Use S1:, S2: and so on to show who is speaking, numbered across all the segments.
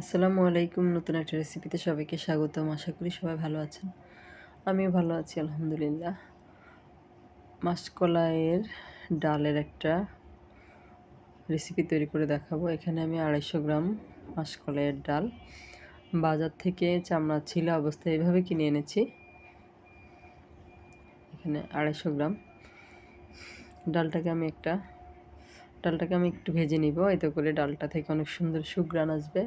S1: আসসালামু আলাইকুম, নতুন একটা রেসিপিতে সবাইকে স্বাগতম। আশা করি সবাই ভালো আছেন। আমিও ভালো আছি, আলহামদুলিল্লাহ। মাসকলাইয়ের ডালের একটা রেসিপি তৈরি করে দেখাবো। এখানে আমি আড়াইশো গ্রাম মাসকলাইয়ের ডাল। বাজার থেকে চামড়া ছিল অবস্থায় এভাবে কিনে এনেছি। এখানে আড়াইশো গ্রাম। ডালটাকে আমি একটা, ডালটাকে আমি একটু ভেজে নিব। এতে করে ডালটা থেকে অনেক সুন্দর সুগ্রান আসবে।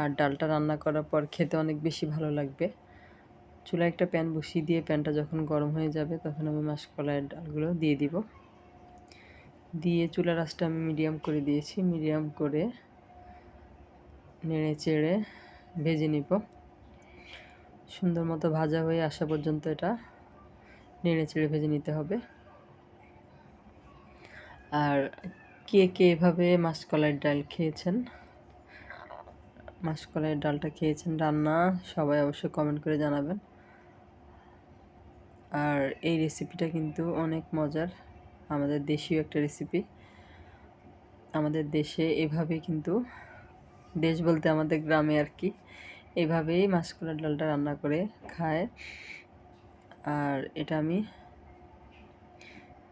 S1: আর ডালটা রান্না করার পর খেতে অনেক বেশি ভালো লাগবে। চুলায় একটা প্যান বসিয়ে দিয়ে প্যানটা যখন গরম হয়ে যাবে তখন আমি মাসকলাইয়ের ডালগুলো দিয়ে দিব। দিয়ে চুলার আঁচটা আমি মিডিয়াম করে দিয়েছি। মিডিয়াম করে নেড়ে চেড়ে ভেজে নিব। সুন্দর মতো ভাজা হয়ে আসা পর্যন্ত এটা নেড়ে চেড়ে ভেজে নিতে হবে। আর কে কে এভাবে মাসকলাইয়ের ডাল খেয়েছেন মাসকলাইয়ের ডালটা খেয়েছেন রান্না, সবাই অবশ্যই কমেন্ট করে জানাবেন। আর এই রেসিপিটা কিন্তু অনেক মজার, আমাদের দেশীয় একটা রেসিপি আমাদের দেশে এভাবে কিন্তু, দেশ বলতে আমাদের গ্রামে আর কি, এভাবেই মাসকলার ডালটা রান্না করে খায়। আর এটা আমি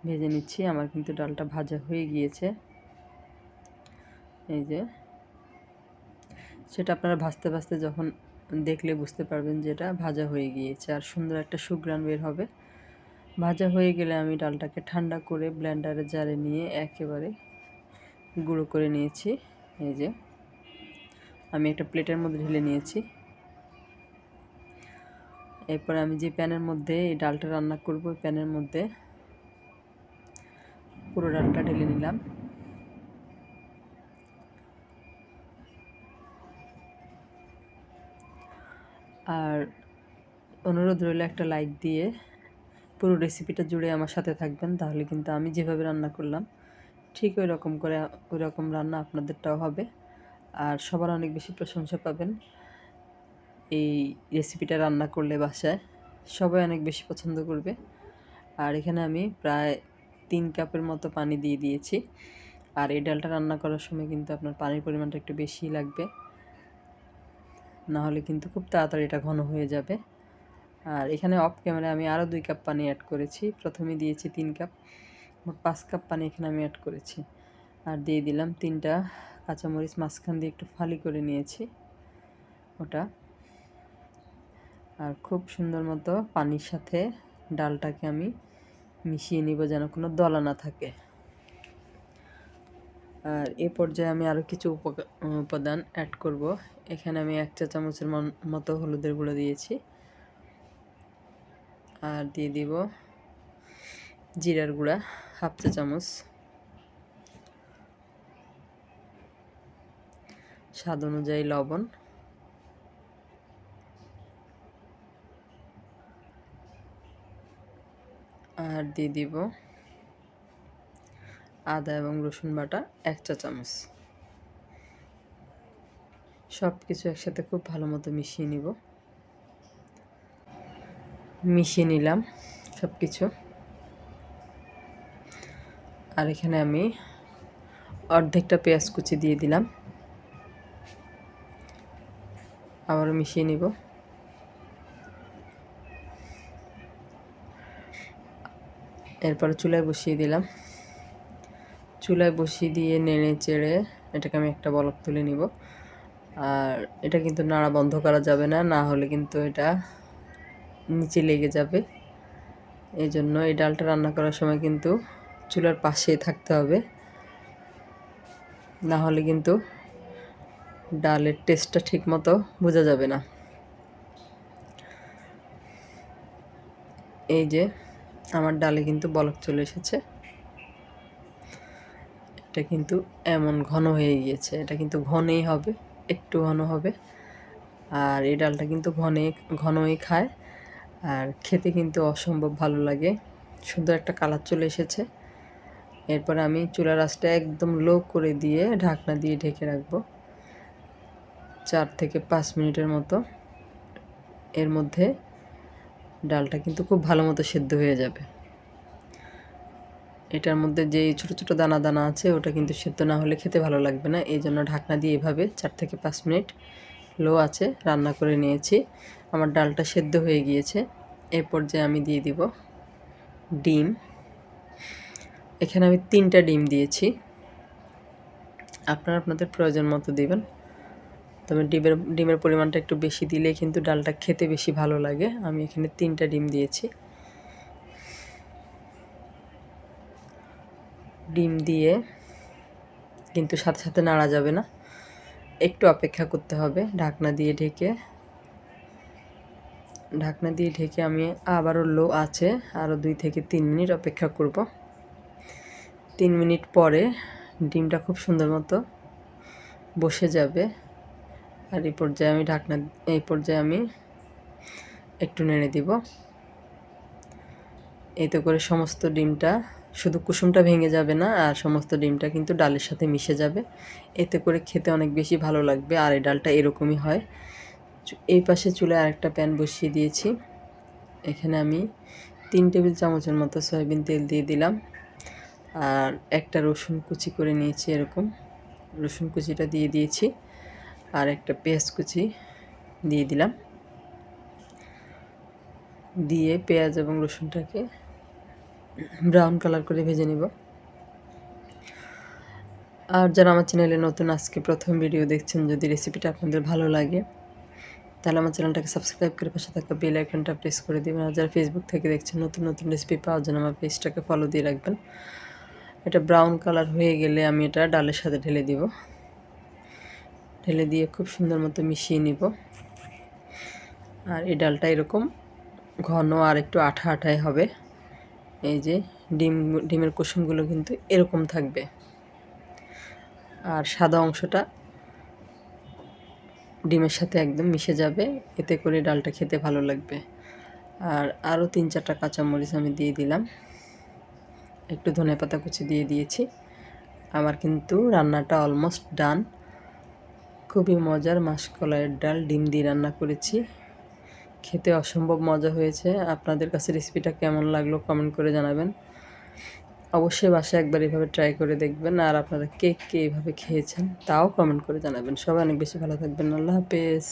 S1: ভেজে নিচ্ছি, আমার কিন্তু ডালটা ভাজা হয়ে গিয়েছে। এই যে সেটা আপনারা ভাজতে ভাজতে যখন দেখলে বুঝতে পারবেন যে এটা ভাজা হয়ে গিয়েছে। আর সুন্দর একটা সুগ্রান বের হবে। ভাজা হয়ে গেলে আমি ডালটাকে ঠান্ডা করে ব্লেন্ডারে জারে নিয়ে একেবারে গুঁড়ো করে নিয়েছি। এই যে, আমি একটা প্লেটের মধ্যে ঢেলে নিয়েছি। এরপর আমি যে প্যানের মধ্যে এই ডালটা রান্না করব প্যানের মধ্যে পুরো ডালটা ঢেলে নিলাম। আর অনুরোধ রইল একটা লাইক দিয়ে পুরো রেসিপিটা জুড়ে আমার সাথে থাকবেন, তাহলে কিন্তু আমি যেভাবে রান্না করলাম, ঠিক ওই রকম করে ওই রকম রান্না আপনাদেরটাও হবে। আর সবার অনেক বেশি প্রশংসা পাবেন এই রেসিপিটা রান্না করলে বাসায়, সবাই অনেক বেশি পছন্দ করবে। আর এখানে আমি প্রায় তিন কাপের মতো পানি দিয়ে দিয়েছি। আর এই ডালটা রান্না করার সময় কিন্তু আপনার পানির পরিমাণটা একটু বেশি লাগবে। না হলে কিন্তু খুব তাড়াতাড়ি এটা ঘন হয়ে যাবে। আর এখানে অফ ক্যামেরায় আমি আরও দুই কাপ পানি অ্যাড করেছি। প্রথমে দিয়েছি তিন কাপ মোট পাঁচ কাপ পানি এখানে আমি অ্যাড করেছি। আর দিয়ে দিলাম তিনটা কাঁচামরিচ মাঝখান দিয়ে একটু ফালি করে নিয়েছি ওটা। আর খুব সুন্দর মতো পানির সাথে ডালটাকে আমি মিশিয়ে নিব যেন কোনো দলা না থাকে। আর এ পর্যায়ে আমি আরও কিছু উপাদান অ্যাড করব। এখানে আমি এক চা চামচের মতো হলুদের গুঁড়ো দিয়েছি। আর দিয়ে দিব জিরার গুঁড়া, হাফ চা চামচ। স্বাদ অনুযায়ী লবণ। আর দিয়ে দিব আদা এবং রসুন বাটা এক চা চামচ। সব কিছু একসাথে খুব ভালো মতো মিশিয়ে নিব। মিশিয়ে নিলাম সব কিছু আর এখানে আমি অর্ধেকটা পেঁয়াজ কুচি দিয়ে দিলাম। আবারও মিশিয়ে নিব। এরপরে চুলায় বসিয়ে দিলাম। চুলায় বসিয়ে দিয়ে নেড়ে চেড়ে এটাকে আমি একটা বলক তুলে নিব। আর এটা কিন্তু নাড়া বন্ধ করা যাবে না না হলে কিন্তু এটা নিচে লেগে যাবে। এই জন্য এই ডালটা রান্না করার সময় কিন্তু চুলার পাশে থাকতে হবে। না হলে কিন্তু ডালের টেস্টটা ঠিক মতো বোঝা যাবে না। এই যে আমার ডালে কিন্তু বলক চলে এসেছে। এটা কিন্তু এমন ঘন হয়ে গিয়েছে। এটা কিন্তু ঘনেই হবে, একটু ঘন হবে। আর এই ডালটা কিন্তু ঘনে, ঘনই খায়। আর খেতে কিন্তু অসম্ভব ভালো লাগে। সুন্দর একটা কালার চলে এসেছে। এরপর আমি চুলার আঁচটা একদম লো করে দিয়ে ঢাকনা দিয়ে ঢেকে রাখব। চার থেকে পাঁচ মিনিটের মতো। এর মধ্যে ডালটা কিন্তু খুব ভালো মতো সেদ্ধ হয়ে যাবে। এটার মধ্যে যে ছোট ছোট দানা দানা আছে, ওটা কিন্তু সেদ্ধ না হলে খেতে ভালো লাগবে না। এই জন্য ঢাকনা দিয়ে এভাবে চার থেকে পাঁচ মিনিট লো আছে রান্না করে নিয়েছি। আমার ডালটা সেদ্ধ হয়ে গিয়েছে। এই পর্যায়ে আমি দিয়ে দিব ডিম। এখানে আমি তিনটা ডিম দিয়েছি। আপনারা আপনাদের প্রয়োজন মতো দেবেন। তবে ডিমের ডিমের পরিমাণটা একটু বেশি দিলে কিন্তু ডালটা খেতে বেশি ভালো লাগে। আমি এখানে তিনটা ডিম দিয়েছি। ডিম দিয়ে, কিন্তু সাথে সাথে নাড়া যাবে না। একটু অপেক্ষা করতে হবে, ঢাকনা দিয়ে ঢেকে। ঢাকনা দিয়ে ঢেকে আমি আবারও লো আছে, আরও দুই থেকে তিন মিনিট অপেক্ষা করব। তিন মিনিট পরে ডিমটা খুব সুন্দর মতো বসে যাবে। আর এই পর্যায়ে আমি ঢাকনা, এই পর্যায়ে আমি একটু নেড়ে দিব। এতে করে সমস্ত ডিমটা শুধু কুসুমটা ভেঙে যাবে না, আর সমস্ত ডিমটা কিন্তু ডালের সাথে মিশে যাবে। এতে করে খেতে অনেক বেশি ভালো লাগবে, আর এই ডালটা এরকমই হয়। এই পাশে চুলে আরেকটা প্যান বসিয়ে দিয়েছি। এখানে আমি তিন টেবিল চামচের মতো সয়াবিন তেল দিয়ে দিলাম। আর একটা রসুন কুচি করে নিয়েছি এরকম। রসুন কুচিটা দিয়ে দিয়েছি, আর একটা পেঁয়াজ কুচি দিয়ে দিলাম। দিয়ে পেঁয়াজ এবং রসুনটাকে ব্রাউন কালার করে ভেজে নিব। আর যারা আমার চ্যানেলে নতুন, আজকে প্রথম ভিডিও দেখছেন, যদি রেসিপিটা আপনাদের ভালো লাগে, তাহলে আমার চ্যানেলটাকে সাবস্ক্রাইব করে পাশে থাকা বেল আইকনটা প্রেস করে দেবেন। আর যারা ফেসবুক থেকে দেখছেন, নতুন নতুন রেসিপি পাওয়ার জন্য আমার পেজটাকে ফলো দিয়ে রাখবেন। এটা ব্রাউন কালার হয়ে গেলে আমি এটা ডালের সাথে ঢেলে দিব। ঢেলে দিয়ে খুব সুন্দর মতো মিশিয়ে নিব। আর এই ডালটা এরকম ঘন আর একটু আঠা আঠাই হবে। এই যে ডিম, ডিমের কুসুমগুলো কিন্তু এরকম থাকবে। আর সাদা অংশটা ডিমের সাথে একদম মিশে যাবে, এতে করে ডালটা খেতে ভালো লাগবে। আর আরও তিন চারটা কাঁচামরিচ আমি দিয়ে দিলাম। একটু ধনে পাতা কুচি দিয়ে দিয়েছি। আমার কিন্তু রান্নাটা অলমোস্ট ডান খুবই মজার মাসকলাইয়ের ডাল, ডিম দিয়ে রান্না করেছি। খেতে অসম্ভব মজা হয়েছে। আপনাদের কাছে রেসিপিটা কেমন লাগল কমেন্ট করে জানাবেন। অবশ্যই বাসায় একবার এভাবে ট্রাই করে দেখবেন আর আপনারা কে কে এভাবে খেয়েছেন তাও কমেন্ট করে জানাবেন। সবাই অনেক বেশি ভালো থাকবেন। আল্লাহ হাফেজ।